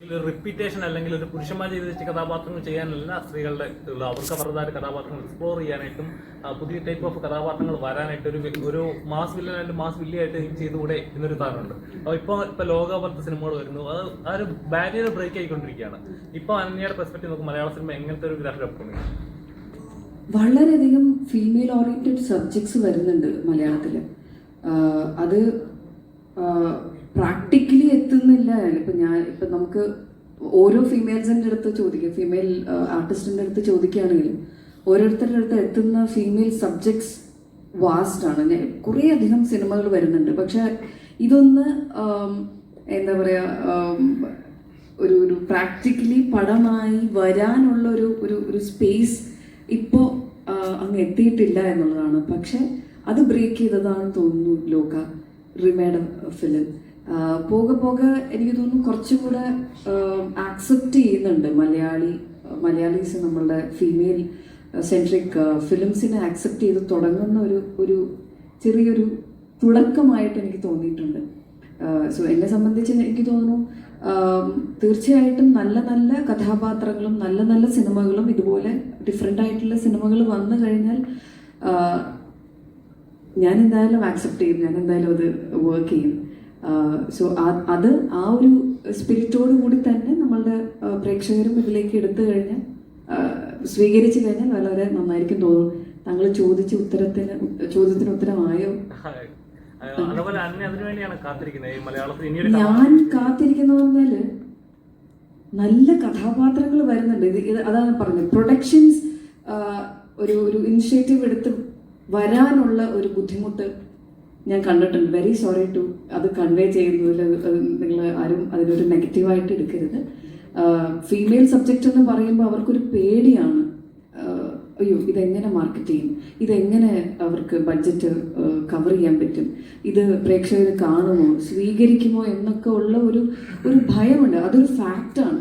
Repetition അല്ലെങ്കിൽ ഒരു പുരുഷന്മാർ ചെയ്ത കഥാപാത്രങ്ങൾ ചെയ്യാനല്ല സ്ത്രീകളുടെ അവർക്ക് അവരുടേതായ കഥാപാത്രങ്ങൾ എക്സ്പ്ലോർ ചെയ്യാനായിട്ടും പുതിയ ടൈപ്പ് ഓഫ് കഥാപാത്രങ്ങൾ വരാനായിട്ട് ഒരു ഒരു മാസ് വില്ലനായിട്ട് മാസ് വില്ലിയായിട്ട് ചെയ്തുകൂടെ എന്നൊരു താരമുണ്ട് അപ്പോൾ ഇപ്പോൾ ഇപ്പോൾ ലോകപോലത്തെ സിനിമകൾ വരുന്നു. അത് ആ ഒരു ബാരിയർ ബ്രേക്ക് ആയിക്കൊണ്ടിരിക്കുകയാണ്. ഇപ്പോൾ അന്യയുടെ പെർസ്പെക്റ്റീവ് നോക്കും മലയാള സിനിമ എങ്ങനത്തെ ഒരു ഗ്രാഫിക് അപ്കമിങ് വളരെയധികം ഫീമെയിൽ ഓറിയന്റഡ് സബ്ജക്ട്സ് വരുന്നുണ്ട് മലയാളത്തിൽ അത് എത്തുന്നില്ല ഇപ്പം ഞാൻ ഇപ്പം നമുക്ക് ഓരോ ഫീമെയിൽസിന്റെ അടുത്ത് ചോദിക്കുക ഫീമെയിൽ ആർട്ടിസ്റ്റിന്റെ അടുത്ത് ചോദിക്കുകയാണെങ്കിലും ഓരോരുത്തരുടെ അടുത്ത് എത്തുന്ന ഫീമെയിൽ സബ്ജക്ട്സ് വാസ്റ്റ് ആണ്. കുറേ അധികം സിനിമകൾ വരുന്നുണ്ട്. പക്ഷെ ഇതൊന്ന് എന്താ പറയുക ഒരു ഒരു പ്രാക്ടിക്കലി പടമായി വരാനുള്ള ഒരു ഒരു ഒരു സ്പേസ് ഇപ്പോൾ അങ്ങ് എത്തിയിട്ടില്ല എന്നുള്ളതാണ്. പക്ഷെ അത് ബ്രേക്ക് ചെയ്തതാണെന്ന് തോന്നുന്നു ലോക. റിമേഡ് ഫിലിം പോകെ പോകെ എനിക്ക് തോന്നുന്നു കുറച്ചുകൂടെ ആക്സെപ്റ്റ് ചെയ്യുന്നുണ്ട് മലയാളി മലയാളീസ് നമ്മളുടെ ഫീമെയിൽ സെൻട്രിക് ഫിലിംസിനെ ആക്സെപ്റ്റ് ചെയ്ത് തുടങ്ങുന്ന ഒരു ഒരു ചെറിയൊരു തുടക്കമായിട്ട് എനിക്ക് തോന്നിയിട്ടുണ്ട്. സോ എന്നെ സംബന്ധിച്ച് എനിക്ക് തോന്നുന്നു തീർച്ചയായിട്ടും നല്ല നല്ല കഥാപാത്രങ്ങളും നല്ല നല്ല സിനിമകളും ഇതുപോലെ ഡിഫറെന്റ് ആയിട്ടുള്ള സിനിമകൾ വന്നു കഴിഞ്ഞാൽ ഞാൻ എന്തായാലും ആക്സെപ്റ്റ് ചെയ്യും ഞാൻ എന്തായാലും അത് വർക്ക് ചെയ്യും. സോ അത് ആ ഒരു സ്പിരിറ്റോട് കൂടി തന്നെ നമ്മളുടെ പ്രേക്ഷകരും ഇതിലേക്ക് എടുത്തു കഴിഞ്ഞാൽ സ്വീകരിച്ചു കഴിഞ്ഞാൽ വളരെ നന്നായിരിക്കും തോന്നും താങ്കൾ ചോദിച്ച ഉത്തരത്തിന് ചോദ്യത്തിന് ഉത്തരമായോ? ഞാൻ കാത്തിരിക്കുന്നത് പറഞ്ഞാൽ നല്ല കഥാപാത്രങ്ങൾ വരുന്നുണ്ട്. ഇത് അതാണ് പറഞ്ഞത്. പ്രൊഡക്ഷൻസ് ഒരു ഒരു ഇനിഷ്യേറ്റീവ് എടുത്ത് വരാനുള്ള ഒരു ബുദ്ധിമുട്ട് ഞാൻ കണ്ടിട്ടുണ്ട്. വെരി സോറി ടു അത് കൺവേ ചെയ്യുന്നതിൽ നിങ്ങൾ ആരും അതിനൊരു നെഗറ്റീവായിട്ട് എടുക്കരുത്. ഫീമെയിൽ സബ്ജക്റ്റ് എന്ന് പറയുമ്പോൾ അവർക്കൊരു പേടിയാണ്. അയ്യോ ഇതെങ്ങനെ മാർക്കറ്റ് ചെയ്യും? ഇതെങ്ങനെ അവർക്ക് ബഡ്ജറ്റ് കവർ ചെയ്യാൻ പറ്റും? ഇത് പ്രേക്ഷകർ കാണുമോ? സ്വീകരിക്കുമോ എന്നൊക്കെ ഉള്ള ഒരു ഒരു ഭയമുണ്ട്. അതൊരു ഫാക്റ്റാണ്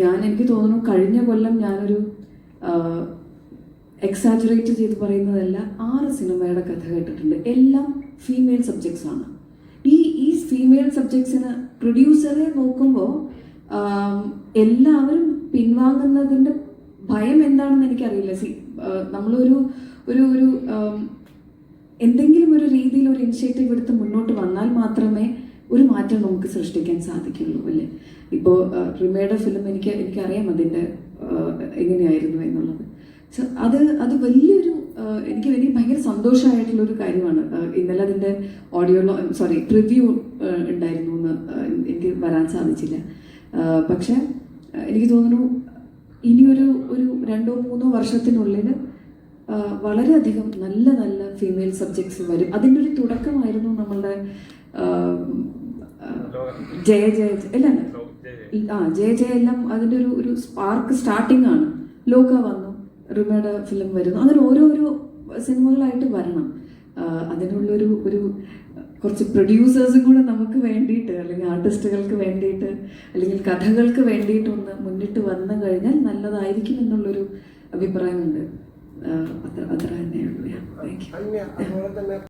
ഞാൻ എനിക്ക് തോന്നുന്നു കഴിഞ്ഞ കൊല്ലം ഞാനൊരു എക്സാജറേറ്റ് ചെയ്ത് പറയുന്നതല്ല ആറ് സിനിമയുടെ കഥ കേട്ടിട്ടുണ്ട്. എല്ലാം ഫീമെയിൽ സബ്ജക്ട്സ് ആണ്. ഈ ഈ ഫീമെയിൽ സബ്ജക്ട്സിന് പ്രൊഡ്യൂസറെ നോക്കുമ്പോൾ എല്ലാവരും പിൻവാങ്ങുന്നതിന്റെ ഭയം എന്താണെന്ന് എനിക്കറിയില്ല. സി നമ്മളൊരു ഒരു ഒരു എന്തെങ്കിലും ഒരു രീതിയിൽ ഒരു ഇനിഷ്യേറ്റീവ് എടുത്ത് മുന്നോട്ട് വന്നാൽ മാത്രമേ ഒരു മാറ്റം നമുക്ക് സൃഷ്ടിക്കാൻ സാധിക്കുള്ളൂ അല്ലേ? ഇപ്പോൾ റിമയുടെ ഫിലിം എനിക്ക് എനിക്കറിയാം അതിന്റെ എങ്ങനെയായിരുന്നു എന്നുള്ളത്. അത് അത് വലിയൊരു എനിക്ക് എനിക്ക് ഭയങ്കര സന്തോഷമായിട്ടുള്ള ഒരു കാര്യമാണ്. ഇന്നലെ അതിന്റെ ഓഡിയോ സോറി പ്രിവ്യൂ ഉണ്ടായിരുന്നു എന്ന് എനിക്ക് വരാൻ സാധിച്ചില്ല. പക്ഷേ എനിക്ക് തോന്നുന്നു ഇനിയൊരു ഒരു രണ്ടോ മൂന്നോ വർഷത്തിനുള്ളിൽ വളരെയധികം നല്ല നല്ല ഫീമെയിൽ സബ്ജക്ട്സ് വരും. അതിന്റെ ഒരു തുടക്കമായിരുന്നു നമ്മളുടെ ജയ ജയ അല്ല. ആ ജയ ജയ എല്ലാം അതിന്റെ ഒരു ഒരു സ്പാർക്ക് സ്റ്റാർട്ടിംഗ് ആണ്. ലോക വന്നു. റിമയുടെ ഫിലിം വരുന്നു. അങ്ങനെ ഓരോരോ സിനിമകളായിട്ട് വരണം. അതിനുള്ളൊരു ഒരു കുറച്ച് പ്രൊഡ്യൂസേഴ്സും കൂടെ നമുക്ക് വേണ്ടിയിട്ട് അല്ലെങ്കിൽ ആർട്ടിസ്റ്റുകൾക്ക് വേണ്ടിയിട്ട് അല്ലെങ്കിൽ കഥകൾക്ക് വേണ്ടിയിട്ട് ഒന്ന് മുന്നിട്ട് വന്നു കഴിഞ്ഞാൽ നല്ലതായിരിക്കും എന്നുള്ളൊരു അഭിപ്രായമുണ്ട്. അത്ര അത്ര തന്നെയുള്ളൂ. Thank you